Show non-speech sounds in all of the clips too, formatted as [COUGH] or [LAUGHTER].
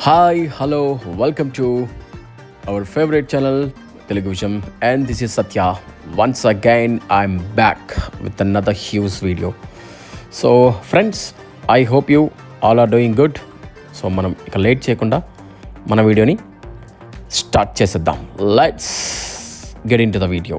Hi hello welcome to our favourite channel Telugu విషయం and this is Satya once again I'm back with another hues video so friends I hope you all are doing good so మనం ఇక late చేయకుండా మన వీడియోని start చేసేద్దాం let's get into the video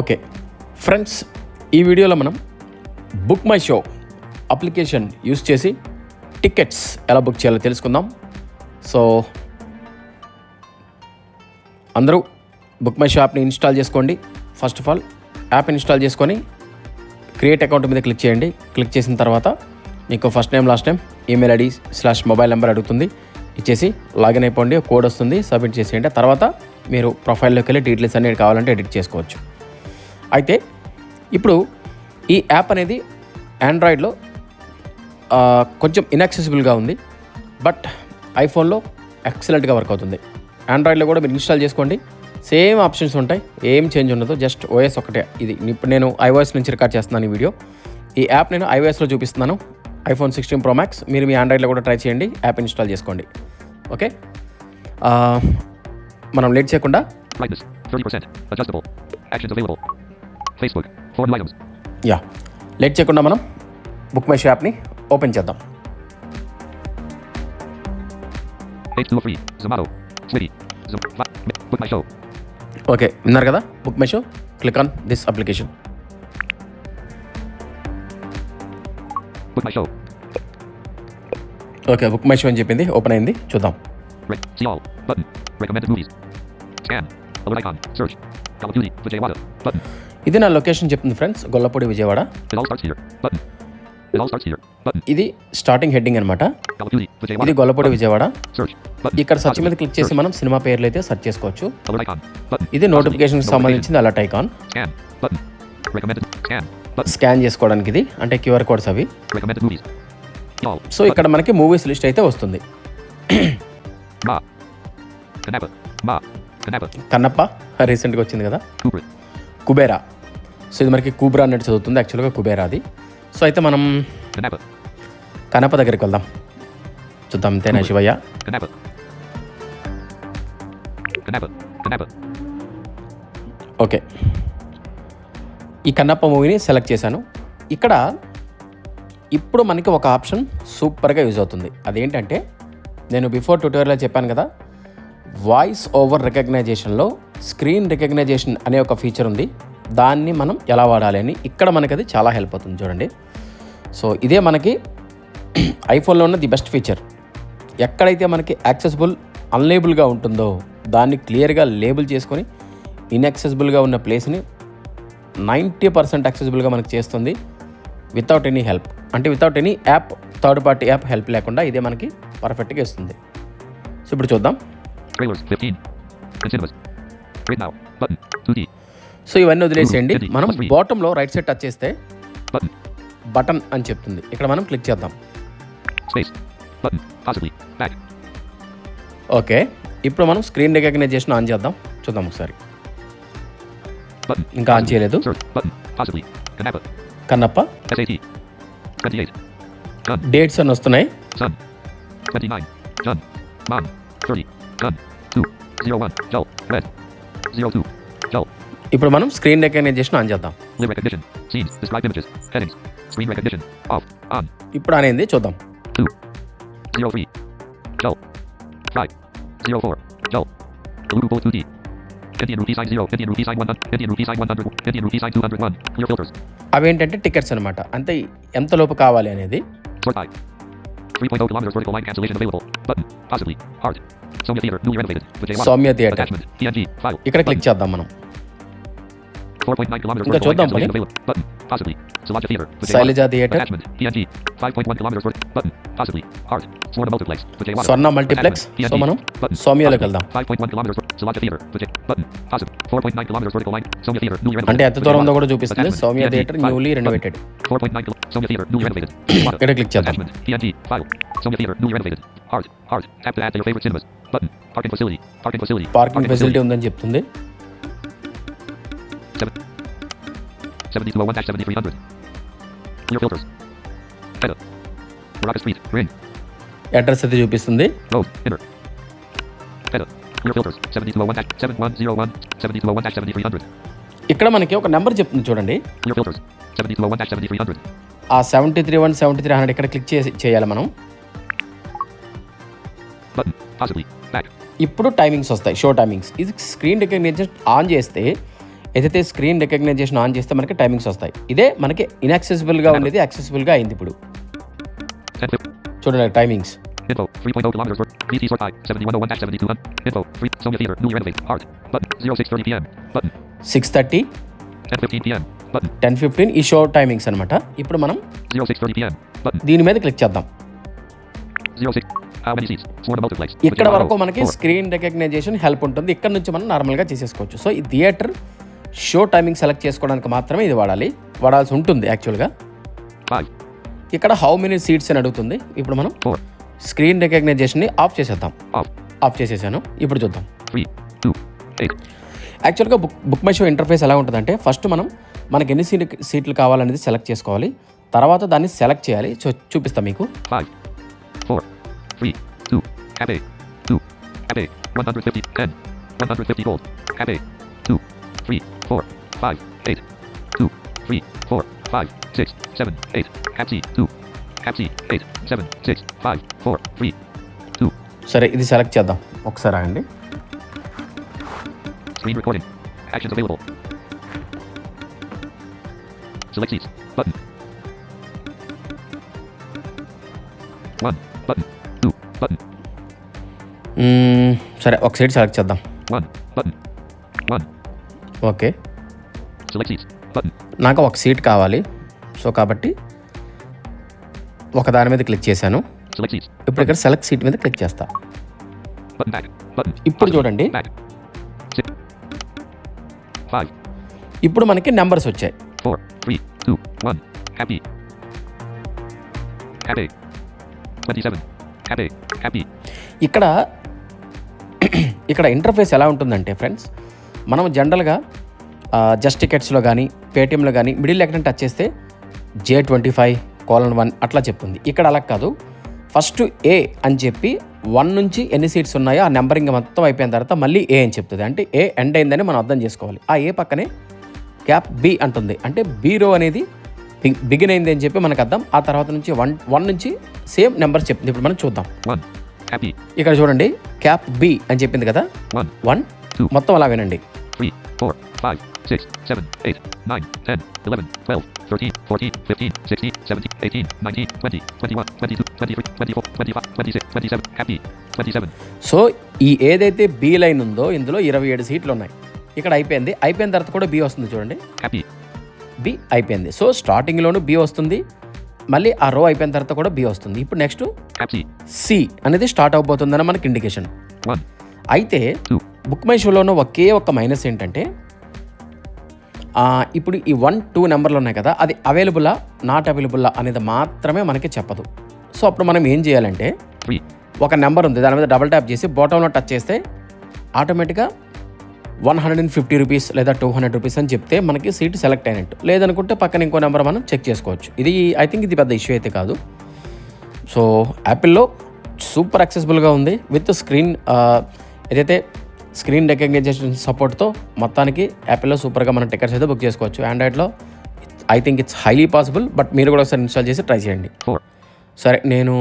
okay. Friends ఈ వీడియోలో మనం book my show application use చేసి టికెట్స్ ఎలా బుక్ చేయాలో తెలుసుకుందాం. సో అందరూ బుక్ మై షో యాప్ని ఇన్స్టాల్ చేసుకోండి. First of all app install చేసుకొని క్రియేట్ అకౌంట్ మీద క్లిక్ చేయండి. క్లిక్ చేసిన తర్వాత మీకు first name last name email ID slash mobile number అడుగుతుంది. ఇచ్చేసి లాగిన్ అయిపోండి కోడ్ వస్తుంది సబ్మిట్ చేసేయండి. తర్వాత మీరు ప్రొఫైల్లోకి వెళ్ళి డీటెయిల్స్ అన్ని కావాలంటే ఎడిట్ చేసుకోవచ్చు. అయితే ఇప్పుడు ఈ యాప్ అనేది ఆండ్రాయిడ్లో కొంచెం ఇన్యాక్సెసిబుల్గా ఉంది. బట్ ఐఫోన్లో ఎక్సలెంట్గా వర్క్ అవుతుంది. ఆండ్రాయిడ్లో కూడా మీరు ఇన్స్టాల్ చేసుకోండి. సేమ్ ఆప్షన్స్ ఉంటాయి. ఏం చేంజ్ ఉండదు. జస్ట్ ఓఎస్ ఒకటే. ఇది ఇప్పుడు నేను ఐఓఎస్ నుంచి రికార్డ్ చేస్తున్నాను ఈ వీడియో. ఈ యాప్ నేను ఐఓఎస్లో చూపిస్తున్నాను. ఐఫోన్ సిక్స్టీన్ ప్రో మ్యాక్స్ మీరు మీ ఆండ్రాయిడ్లో కూడా ట్రై చేయండి. యాప్ ఇన్స్టాల్ చేసుకోండి. ఓకే? మనం లేట్ చేయకుండా Brightness, 30%. Adjustable. Actions available. Facebook. Foreign items. యా లేట్ చేయకుండా మనం బుక్ మై షో యాప్ని ఓపెన్ చేద్దాం H203. Zomato. Swiggy. Zum- Va- Book my show. Okay విన్నారు కదా book my show click on this application Book my show. Okay book my show అని చెప్పింది open అయింది చూద్దాం ఇది నా లొకేషన్ చెప్తుంది ఫ్రెండ్స్. గొల్లపూడి విజయవాడ. ఇది స్టార్టింగ్ హెడ్డింగ్ అనమాట ఇది గొల్లపూడి విజయవాడ. ఇక్కడ సర్చ్ మీద క్లిక్ చేసి మనం సినిమా పేర్లు అయితే సర్చ్ చేసుకోవచ్చు. ఇది నోటిఫికేషన్ సంబంధించింది అలర్ట్ ఐకాన్ స్కాన్ చేసుకోవడానికి ఇది. అంటే క్యూఆర్ కోడ్స్ అవి. సో ఇక్కడ మనకి మూవీస్ లిస్ట్ అయితే వస్తుంది. కన్నప్ప రీసెంట్గా వచ్చింది కదా. కుబేరా సో ఇది మనకి కుబ్రా అన్నట్టు చదువుతుంది. యాక్చువల్గా కుబేరా అది. సో అయితే మనం. కనప. దగ్గరికి వెళ్దాం. చూద్దాం అంతేనా శివయ్య. ఓకే. ఈ కన్నప్ప మూవీని సెలెక్ట్ చేశాను. ఇక్కడ ఇప్పుడు మనకి ఒక ఆప్షన్ సూపర్గా యూజ్ అవుతుంది. అదేంటంటే నేను బిఫోర్ ట్యూటోరియల్లో చెప్పాను కదా వాయిస్ ఓవర్ రికగ్నైజేషన్లో స్క్రీన్ రికగ్నైజేషన్ అనే ఒక ఫీచర్ ఉంది. దాన్ని మనం ఎలా వాడాలి అని ఇక్కడ మనకి అది చాలా హెల్ప్ అవుతుంది చూడండి. సో ఇదే మనకి [CLEARS THROAT] ఐఫోన్లో ఉన్న ది బెస్ట్ ఫీచర్ ఎక్కడైతే మనకి యాక్సెసిబుల్ అన్లేబుల్గా ఉంటుందో దాన్ని క్లియర్గా లేబుల్ చేసుకొని ఇన్యాక్సెసిబుల్గా ఉన్న ప్లేస్ని నైంటీ పర్సెంట్ యాక్సెసిబుల్గా మనకి చేస్తుంది వితౌట్ ఎనీ హెల్ప్ అంటే without any app third party app help లేకుండా ఇదే మనకి పర్ఫెక్ట్గా ఇస్తుంది. సో ఇప్పుడు చూద్దాం. సో ఇవన్నీ వదిలేసేయండి. మనం బాటమ్లో రైట్ సైడ్ టచ్ చేస్తే బటన్ అని చెప్తుంది. ఇక్కడ మనం క్లిక్ చేద్దాం. ఓకే ఇప్పుడు మనం స్క్రీన్ రికగ్నైజేషన్ ఆన్ చేద్దాం. చూద్దాం ఒకసారి. ఇంకా ఆన్ చేయలేదు. కన్నప్ప డేట్స్ అని వస్తున్నాయి. Zero ఇప్పుడు మనం స్క్రీన్ రికగ్నైజేషన్ ఆన్ చేద్దాం. స్క్రీన్ రికగ్నిషన్ ఆఫ్ ఆన్ ఇప్పుడు అనేది చూద్దాం. జీరో ఫ్రీ జౌ ఫైవ్ జీరో ఫోర్ జౌ two four two G fifteen rupees I zero fifteen rupees I one fifteen rupees I one అవి ఏంటంటే టికెట్స్ అనమాట అంతే ఎంత లోపు కావాలి అనేది. ఫోర్ సౌమ్య థియేటర్ ఇక్కడ క్లిక్ చేద్దాం మనం. ఇంకా vertical line చూద్దాం cancellation పోనీ. available. Button. Possibly. Salaja Theater. Vijay Shailaja Theatre. Attachment. PNG. 5.1 kilometers worth. Button. Possibly. Art. Swarna Multiplex. Vijay Swarna multiplex so మనం సోమియాలోకి వెళ్దాం 5.1 kilometers worth. Salaja Theater. Vijay. Button. Positive. 4.9 kilometers vertical line. Somya Theater. Newly renovated. అంటే ఎంత దూరం ఉందో కూడా Vijay చూపిస్తుంది Attachment. Soumya PNG. Theatre File. Newly Button. Renovated 4.9 kilo. Somya Theater. Newly renovated. Water. ఇక్కడ click చేద్దాం Attachment. PNG. File. Somya Theater. Newly renovated. Art. Art. Tap to add to your favorite cinemas. Button. Parking facility. Parking facility. Parking facility ఉందని చెప్తుంది 7201 7300. Clear filters. Header. Baraka Street. Ring. Address అయితే చూపిస్తుంది Road. Inner. Header. Clear filters. 7201 7101 7201 7300. ఇక్కడ మనకి ఒక number చెప్తుంది చూడండి Clear filters. 7201 7300. ఆ seventy three one seventy three hundred ఇక్కడ క్లిక్ చేసి చేయాలి మనం Button. Possibly. Back. ఇప్పుడు టైమింగ్స్ వస్తాయి షో టైమింగ్స్ ఇది స్క్రీన్ రికగ్నైజేషన్ ఆన్ చేస్తే ఏదైతే స్క్రీన్ రికగ్నైజేషన్ ఆన్ చేస్తే మనకి టైమింగ్స్ వస్తాయి ఇదే మనకి ఇన్యాక్సెసిబుల్గా ఉండేది యాక్సెసిబుల్గా అయింది ఇప్పుడు 1050. చూడండి timings Info. 3.0 kilometers worth. BT sort type. 7101 7200. Info. Free. Somya Theater. Newly renovated. Art. Button. 0630 p.m. Button. Six thirty 1015 p.m. Button. Ten fifteen ఈ షో టైమింగ్స్ అనమాట ఇప్పుడు మనం 0630 p.m. Button. దీని మీద క్లిక్ చేద్దాం 06. How many seats? Sworn multiplex. ఇక్కడ వరకు. మనకి. స్క్రీన్ రికగ్నైజేషన్ హెల్ప్ ఉంటుంది ఇక్కడ నుంచి మనం నార్మల్గా చేసేసుకోవచ్చు సో ఈ థియేటర్ షో టైమింగ్ సెలెక్ట్ చేసుకోవడానికి మాత్రమే ఇది వాడాలి వాడాల్సి ఉంటుంది యాక్చువల్గా 5. ఇక్కడ హౌ మెనీ సీట్స్ అని అడుగుతుంది ఇప్పుడు మనం 4. స్క్రీన్ రికగ్నైజేషన్ని ఆఫ్ చేసేద్దాం. ఆఫ్ చేసేసాను ఇప్పుడు చూద్దాం 3. 2. 8. యాక్చువల్గా book book my show interface ఎలా ఉంటుందంటే ఫస్ట్ మనం మనకి ఎన్ని సీట్ సీట్లు కావాలనేది సెలెక్ట్ చేసుకోవాలి తర్వాత దాన్ని సెలెక్ట్ చేయాలి చూ చూపిస్తాం మీకు 5, 4, 3, 2, Cafe, 2, Cafe, 150, 10, 150 gold, Cafe, 2, 3, 4, 5, 8, 2, 3, 4, 5, 6, 7, 8, Capsi, 2, Capsi, 8, 7, 6, 5, 4, 3, 2, సరే ఇది సెలెక్ట్ చేద్దాం ఒకసారి screen recording, actions available. Select seats, button. 1, button, 2, button, మ్మ్, సరే ఒక సీట్ సెలెక్ట్ చేద్దాం 1, button, 1, ఓకే నాకు ఒక సీట్ కావాలి. సో కాబట్టి ఒక దాని మీద క్లిక్ చేశాను. ఇప్పుడు ఇక్కడ సెలెక్ట్ సీట్ మీద క్లిక్ చేస్తా. ఇప్పుడు చూడండి. ఇప్పుడు మనకి నెంబర్స్ వచ్చాయి. ఇక్కడ [CLEARS THROAT] ఇక్కడ ఇంటర్ఫేస్ ఎలా ఉంటుందంటే ఫ్రెండ్స్ మనం జనరల్గా జస్ట్ టికెట్స్లో కానీ పేటిఎంలో కానీ మిడిల్ ఎక్కడ టచ్ చేస్తే J twenty five colon one అట్లా చెప్తుంది. ఇక్కడ అలా కాదు. ఫస్ట్ ఏ అని చెప్పి వన్ నుంచి ఎన్ని సీట్స్ ఉన్నాయో ఆ నెంబరింగ్ మొత్తం అయిపోయిన తర్వాత మళ్ళీ ఏ అని చెప్తుంది. అంటే ఏ ఎండ్ అయిందని మనం అర్థం చేసుకోవాలి. ఆ ఏ పక్కనే క్యాప్ బి అంటుంది. అంటే బి రో అనేది బిగిన్ అయింది అని చెప్పి మనకు అర్థం. ఆ తర్వాత నుంచి వన్ వన్ నుంచి సేమ్ నెంబర్స్ చెప్తుంది. ఇప్పుడు మనం చూద్దాం. ఇక్కడ చూడండి. క్యాప్ బి అని చెప్పింది కదా. వన్. మొత్తం అలా వినండి. Three. Four. Five. Six. Seven. Eight. Nine. Ten. Eleven. Twelve. Thirteen. Fourteen. Fifteen. Sixteen. Seventeen. Eighteen. Nineteen. Twenty. Twenty-one. Twenty-two. Twenty-three. Twenty-four. Twenty-five. Twenty-six. Twenty-seven. Happy. Twenty-seven. So ఈ ఏదైతే B line ఉందో ఇందులో ఇరవై ఏడు సీట్లు ఉన్నాయి ఇక్కడ అయిపోయింది అయిపోయిన తర్వాత కూడా బి వస్తుంది చూడండి Happy. బి అయిపోయింది సో స్టార్టింగ్లోనూ బి వస్తుంది మళ్ళీ ఆ రో అయిపోయిన తర్వాత కూడా బి వస్తుంది ఇప్పుడు నెక్స్ట్ Happy. సి అనేది స్టార్ట్ అవబోతుందని మనకి ఇండికేషన్. అయితే. బుక్ మై షోలోనూ ఒకే ఒక్క మైనస్ ఏంటంటే ఇప్పుడు ఈ వన్ టూ నెంబర్లు ఉన్నాయి కదా అది అవైలబులా నాట్ అవైలబులా అనేది మాత్రమే మనకి చెప్పదు. సో అప్పుడు మనం ఏం చేయాలంటే. ఒక నెంబర్ ఉంది దాని మీద డబుల్ ట్యాప్ చేసి బాటంలో టచ్ చేస్తే ఆటోమేటిక్గా one hundred and fifty rupees లేదా టూ హండ్రెడ్ రూపీస్ అని చెప్తే మనకి సీట్ సెలెక్ట్ అయినట్టు. లేదనుకుంటే పక్కన ఇంకో నెంబర్ మనం చెక్ చేసుకోవచ్చు. ఇది ఐ థింక్ ఇది పెద్ద ఇష్యూ అయితే కాదు. సో యాపిల్లో సూపర్ యాక్సెసిబుల్గా ఉంది. విత్ స్క్రీన్ ఏదైతే స్క్రీన్ రికగ్నైజేషన్ సపోర్ట్తో మొత్తానికి యాపిల్లో సూపర్గా మనం టికెట్స్ అయితే బుక్ చేసుకోవచ్చు ఆండ్రాయిడ్లో I think it's highly possible but మీరు కూడా ఒకసారి ఇన్స్టాల్ చేసి ట్రై చేయండి. సరే నేను.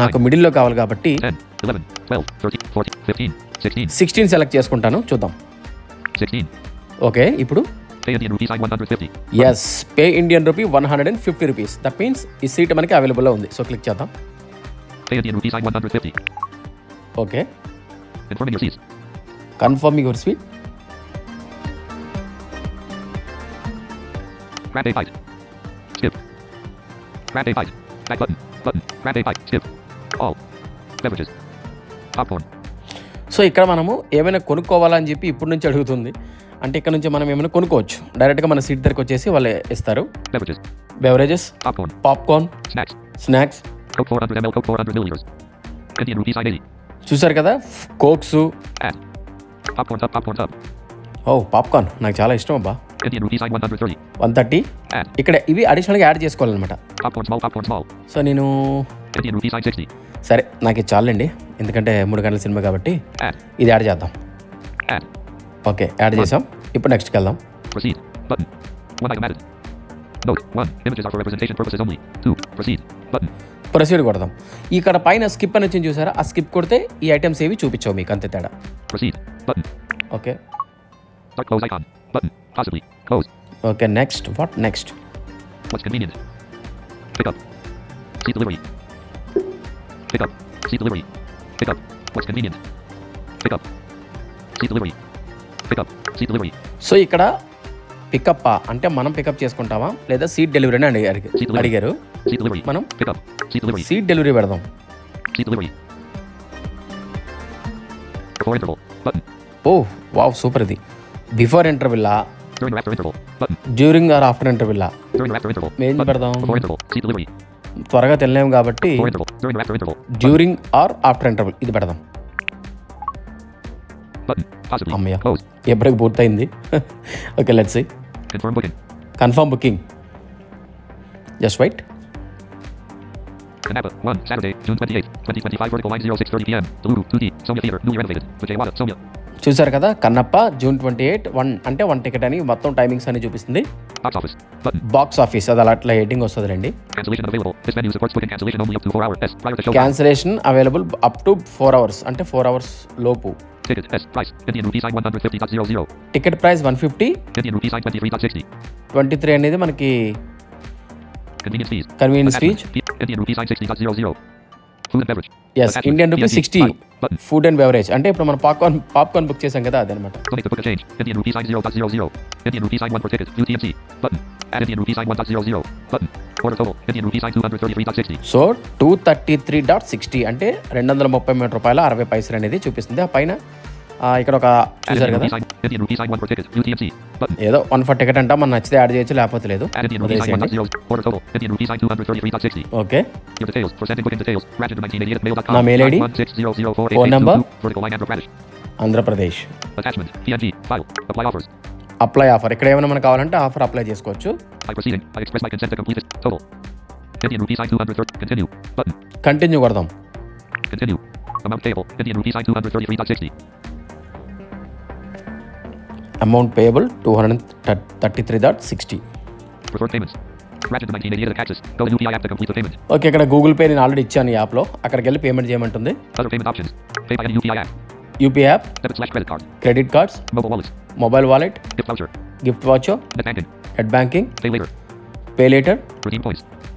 నాకు మిడిల్లో కావాలి కాబట్టి 10, 11, 12, 13, 14, 15, 16, సిక్స్టీన్ సెలెక్ట్ చేసుకుంటాను చూద్దాం 16. ఓకే ఇప్పుడు Pay Indian rupee sign 150. S pay Indian rupee one hundred and fifty rupees that means ఈ సీట్ మనకి అవైలబుల్లో ఉంది సో క్లిక్ చేద్దాం Pay Indian rupee sign 150. Okay Confirming your seats. Confirm your sweet Grab a bite. Skip. Grab a bite. Back button. Button. Grab a bite. Skip. All. Beverages. Popcorn. So ఇక్కడ మనము ఏమైనా కొనుక్కోవాలని చెప్పి ఇప్పటి నుంచి అడుగుతుంది అంటే ఇక్కడ నుంచి మనం ఏమైనా కొనుక్కోవచ్చు డైరెక్ట్గా మన సీట్ దగ్గరికి వచ్చేసి వాళ్ళు ఇస్తారు Beverages. Beverages Popcorn. Popcorn Snacks. Snacks చూసారు కదా? కోక్స్. ఓ పాప్కార్న్. నాకు చాలా ఇష్టం అబ్బా. One thirty. ఇక్కడ ఇవి అడిషనల్గా యాడ్ చేసుకోవాలన్నమాట. సో నేను సరే నాకు ఇది చాలు చాలండి. ఎందుకంటే మూడు గంటల సినిమా కాబట్టి ఇది యాడ్ చేద్దాం. ఓకే యాడ్ చేసాం. ఇప్పుడు నెక్స్ట్కి వెళ్దాం. ప్రొసీడ్ కొడదాం. ఇక్కడ పైన స్కిప్ అని వచ్చింది చూసారా? ఆ స్కిప్ కొడితే ఈ ఐటమ్స్ ఏవి చూపించావు మీకు అంతే తేడా. Okay. Okay next what next so ఇక్కడ పికప్ అంటే మనం పికప్ చేసుకుంటామా? లేదా సీట్ డెలివరీ అని అడిగారు. డెలివరీ పెడదాం. ఓ wow super before interval or after interval త్వరగా తెలియలేము కాబట్టి డ్యూరింగ్ ఆర్ ఆఫ్టర్ ఇంటర్వెల్ ఇది పెడదాం. ఎప్పటికి పూర్తయింది. Okay let's confirm booking just wait Canapa, 1, Saturday, June 28, 2025, vertical line 0630 p.m. Blue, 2D, Sonia Theater, newly renovated. Vijaywada, Sonia. చూసారు కదా Kannappa June twenty eight one అంటే వన్ టికెట్ అని మొత్తం timings అని చూపిస్తుంది. బాక్స్ ఆఫీస్ అది అలా అట్లా హెడ్డింగ్ వస్తుంది రండి cancellation available up to four hours అంటే ఫోర్ అవర్స్ లోపు. Ticket price one fifty twenty three అనేది మనకి convenience fees Indian rupee sign 60.00. Food and beverage. Yes Attachment. PNG. Sixty File. Button. Food and beverage అంటే ఇప్పుడు మనం popcorn popcorn book చేసాం కదా అదనమాట Donate to book a change. Indian rupee sign 0.00. Indian rupee sign 1 for ticket. UTMC. Button. Add Indian rupee sign 1.00. Button. Order total. Indian rupee sign 233.60. So two thirty three dot sixty అంటే రెండు వందల ముప్పై మూడు రూపాయల అరవై పైసలు అనేది చూపిస్తుంది ఆ పైన ఇక్కడ ఒక చూసారు కదా rupee sign. Indian rupee sign 1 for ticket. UTMC. Button. ఏదో వన్ ఫర్ టికెట్ అంట మనం నచ్చితే యాడ్ చేయొచ్చు లేకపోతే లేదు Add Indian rupee sign వదిలేసేయండి 1.0. Order total. Indian rupee sign 233.60. Okay Your details. For sending booking details. Ratchet 1988 at mail.com. నా mail ID. 160048822. Phone number. Vertical line Andhra Pradesh. Andhra Pradesh. Apply offer ఇక్కడ ఏమైనా మనకు కావాలంటే offer apply చేసుకోవచ్చు I proceeding. I express my consent to complete it. Total. Indian rupee sign 230. Continue. Button. Continue కొడదాం Continue. Amount payable. Indian rupee sign 233.60. Amount payable two hundred thirty three dot sixty okay ఇక్కడ Google pay నేను already ఇచ్చాను ఈ యాప్లో అక్కడికి వెళ్ళి payment చేయమంటుంది. UPI app credit cards mobile wallet gift voucher net banking pay later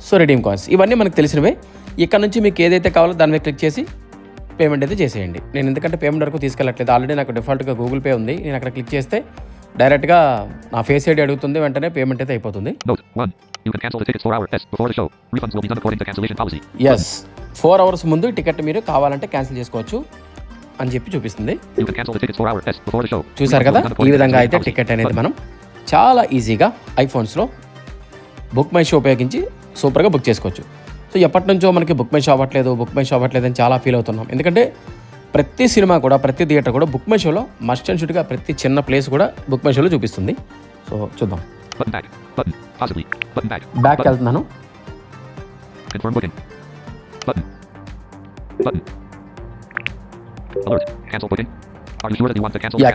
so redeem coins ఇవన్నీ మనకు తెలిసినవే. ఇక్కడ నుంచి మీకు ఏదైతే కావాలో దాని మీద క్లిక్ చేసి పేమెంట్ అయితే చేసేయండి. నేను ఎందుకంటే పేమెంట్ వరకు తీసుకెళ్ళట్లేదు. ఆల్రెడీ నాకు డిఫాల్ట్గా గూగుల్ పే ఉంది. నేను అక్కడ క్లిక్ చేస్తే డైరెక్ట్గా నా ఫేస్ ఐడి అడుగుతుంది వెంటనే పేమెంట్ అయితే అయిపోతుంది. ఎస్ ఫోర్ అవర్స్ ముందు టికెట్ మీరు కావాలంటే క్యాన్సిల్ చేసుకోవచ్చు అని చెప్పి చూపిస్తుంది. చూసారు కదా? ఈ విధంగా అయితే టికెట్ అనేది మనం చాలా ఈజీగా ఐఫోన్స్లో బుక్ మై షో ఉపయోగించి సూపర్గా బుక్ చేసుకోవచ్చు. సో ఎప్పటి నుంచో మనకి బుక్ మై షో అవ్వట్లేదు బుక్ మై షో అవ్వట్లేదు అని చాలా ఫీల్ అవుతున్నాం. ఎందుకంటే ప్రతి సినిమా కూడా ప్రతి థియేటర్ కూడా బుక్ మై షోలో మస్ట్ అండ్ షూట్గా ప్రతి చిన్న ప్లేస్ కూడా బుక్ మై షోలో చూపిస్తుంది. సో చూద్దాం. బ్యాక్ వెళ్తున్నాను.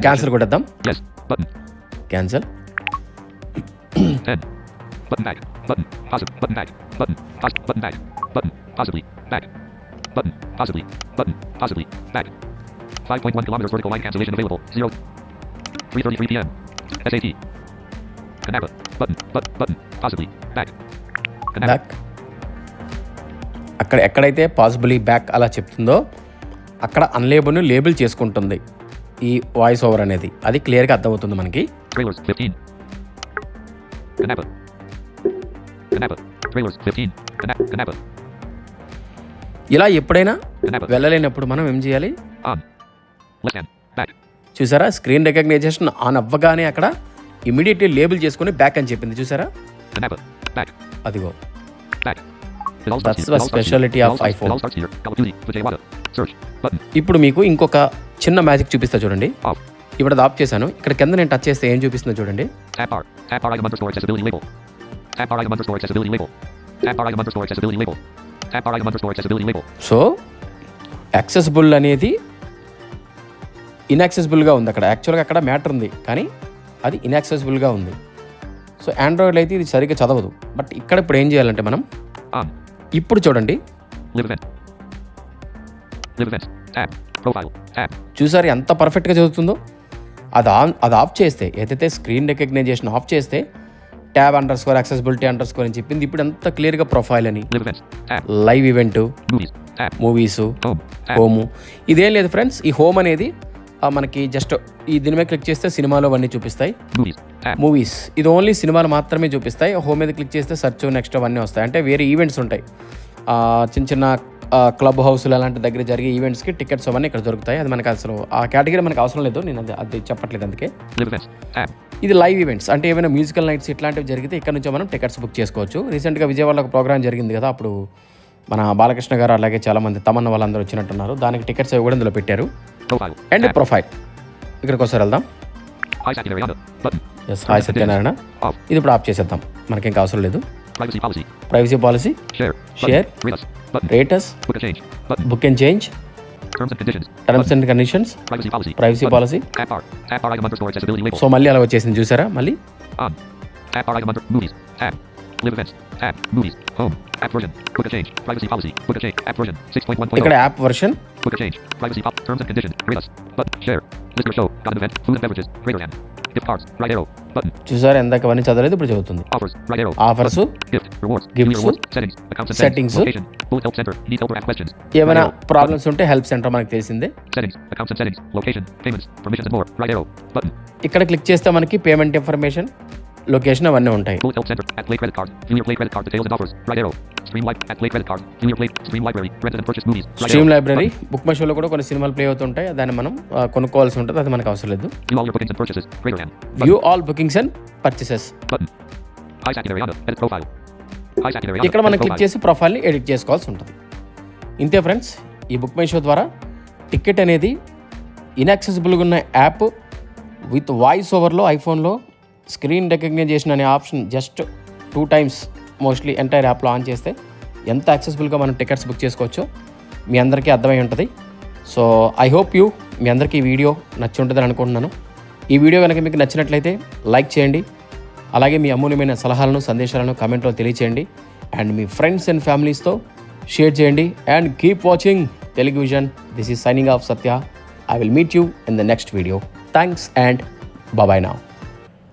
క్యాన్సల్ కొట్టేద్దాం. Yes. Cancel button back. Button back. Button. Button back. Button. Pos- button back. Button. Possibly. Back. Button. Possibly. Button. Possibly. Back. 5.1 kilometers vertical line cancellation available. 0. 3.33 p.m. SAT. Kanapa. Button. But, button. Possibly. Back. Kanapa. Back అక్కడ ఎక్కడైతే possibly back అలా చెప్తుందో అక్కడ అన్లేబుల్ని label చేసుకుంటుంది ఈ voice over అనేది అది క్లియర్గా అర్థమవుతుంది మనకి ఇలా ఎప్పుడైనా వెళ్ళలేనప్పుడు మనం ఏం చేయాలి? చూసారా? స్క్రీన్ రికగ్నైజేషన్ ఆన్ అవ్వగానే అక్కడ ఇమీడియట్లీ లేబుల్ చేసుకుని బ్యాక్ అని చెప్పింది. చూసారా? అదిగో. స్పెషాలిటీ ఆఫ్ ఐఫోన్ ఇప్పుడు మీకు ఇంకొక చిన్న మ్యాజిక్ చూపిస్తా చూడండి. ఇప్పుడు ఆప్ చేశాను. ఇక్కడ కింద నేను టచ్ చేస్తే ఏం చూపిస్తుందో చూడండి. Tab bar. Item underscore accessibility label. Tab bar item underscore accessibility label. Tab bar item underscore accessibility label. So accessible అనేది ఇన్యాక్సెసిబుల్గా ఉంది అక్కడ యాక్చువల్గా అక్కడ మ్యాటర్ ఉంది కానీ అది ఇన్యాక్సెసిబుల్గా ఉంది సో ఆండ్రాయిడ్లో అయితే ఇది సరిగ్గా చదవదు బట్ ఇక్కడ ఇప్పుడు ఏం చేయాలంటే మనం. ఇప్పుడు చూడండి. చూసారు ఎంత పర్ఫెక్ట్గా చదువుతుందో అది ఆన్ అది ఆఫ్ చేస్తే ఏదైతే స్క్రీన్ రికగ్నైజేషన్ ఆఫ్ చేస్తే tab underscore accessibility underscore అని చెప్పింది ఇప్పుడు ఎంత క్లియర్గా ప్రొఫైల్ అని. Live event. మూవీసు. హోము ఇదేం లేదు ఫ్రెండ్స్ ఈ హోమ్ అనేది మనకి జస్ట్ ఈ దీని మీద క్లిక్ చేస్తే సినిమాలు అవన్నీ చూపిస్తాయి. మూవీస్ ఇది ఓన్లీ సినిమాలు మాత్రమే చూపిస్తాయి హోమ్ మీద క్లిక్ చేస్తే సెర్చ్ నెక్స్ట్ అవన్నీ వస్తాయి అంటే వేరే ఈవెంట్స్ ఉంటాయి చిన్న చిన్న క్లబ్ హౌస్లు అలాంటి దగ్గర జరిగే ఈవెంట్స్కి టికెట్స్ అవన్నీ ఇక్కడ దొరుకుతాయి. అది మనకు అసలు ఆ కేటగిరీ మనకు అవసరం లేదు. నేను అది అది చెప్పట్లేదు అందుకే. ఇది లైవ్ ఈవెంట్స్ అంటే ఏమైనా మ్యూజికల్ నైట్స్ ఇట్లాంటివి జరిగితే ఇక్కడ నుంచి మనం టికెట్స్ బుక్ చేసుకోవచ్చు. రీసెంట్గా విజయవాడలో ఒక ప్రోగ్రామ్ జరిగింది కదా అప్పుడు మన బాలకృష్ణ గారు అలాగే చాలామంది తమన్న వాళ్ళందరూ వచ్చినట్టున్నారు. దానికి టికెట్స్ అవి కూడా ఇందులో పెట్టారు. అండ్. ప్రొఫైల్ ఇక్కడికి ఒకసారి వెళ్దాం. Yes hi Satyanarayana. ఇది ఇప్పుడు ఆఫ్ చేసేద్దాం. మనకేం అవసరం లేదు. Privacy policy Share. Rate us. Book and change Terms and conditions. Terms and conditions Privacy policy. Privacy. Policy. So మళ్ళీ అలా వచ్చేసింది చూసారా మళ్ళీ On. Tab bar item under movies. Tab. Live events. Tab. Movies. Home. App version. Book a change. Privacy policy. Book a change. App version. 6.1.0. ఇక్కడ app version Book a change. Privacy pop. Terms and conditions. Rate us. Button. Share. List your show. Got an event. Food and beverages. Greater than. చూసారు ఎందాక అవన్నీ చదవలేదు ఇప్పుడు చదువుతుంది. Offers settings ఏమైనా problems ఉంటే help centre మనకి తెలిసింది. ఇక్కడ క్లిక్ చేస్తే మనకి పేమెంట్ ఇన్ఫర్మేషన్ లొకేషన్ అవన్నీ ఉంటాయి. స్ట్రీమ్ లైబ్రరీ బుక్ మై షోలో కూడా కొన్ని సినిమాలు ప్లే అవుతుంటాయి దాన్ని మనం కొనుక్కోవాల్సి ఉంటుంది. అది మనకు అవసరం లేదు. You all bookings and purchases ఇక్కడ మనం క్లిక్ చేసి ప్రొఫైల్ని ఎడిట్ చేసుకోవాల్సి ఉంటుంది. ఇంతే ఫ్రెండ్స్ ఈ బుక్ మై షో ద్వారా టికెట్ అనేది ఇన్యాక్సెసిబుల్గా ఉన్న యాప్ విత్ వాయిస్ ఓవర్లో ఐఫోన్లో స్క్రీన్ రికగ్నైజేషన్ అనే option just two times mostly entire యాప్లో ఆన్ చేస్తే ఎంత యాక్సెసిబుల్గా మనం టికెట్స్ బుక్ చేసుకోవచ్చో మీ అందరికీ అర్థమై ఉంటుంది. సో ఐ హోప్ యూ మీ అందరికీ ఈ వీడియో నచ్చి ఉంటుందని అనుకుంటున్నాను. ఈ వీడియో కనుక మీకు నచ్చినట్లయితే లైక్ చేయండి. అలాగే మీ అమూల్యమైన సలహాలను సందేశాలను కామెంట్లో తెలియచేయండి. అండ్ మీ ఫ్రెండ్స్ అండ్ ఫ్యామిలీస్తో షేర్ చేయండి. And keep watching Telugu vision. This is signing off Satya I will meet you in the next video thanks and bye bye నా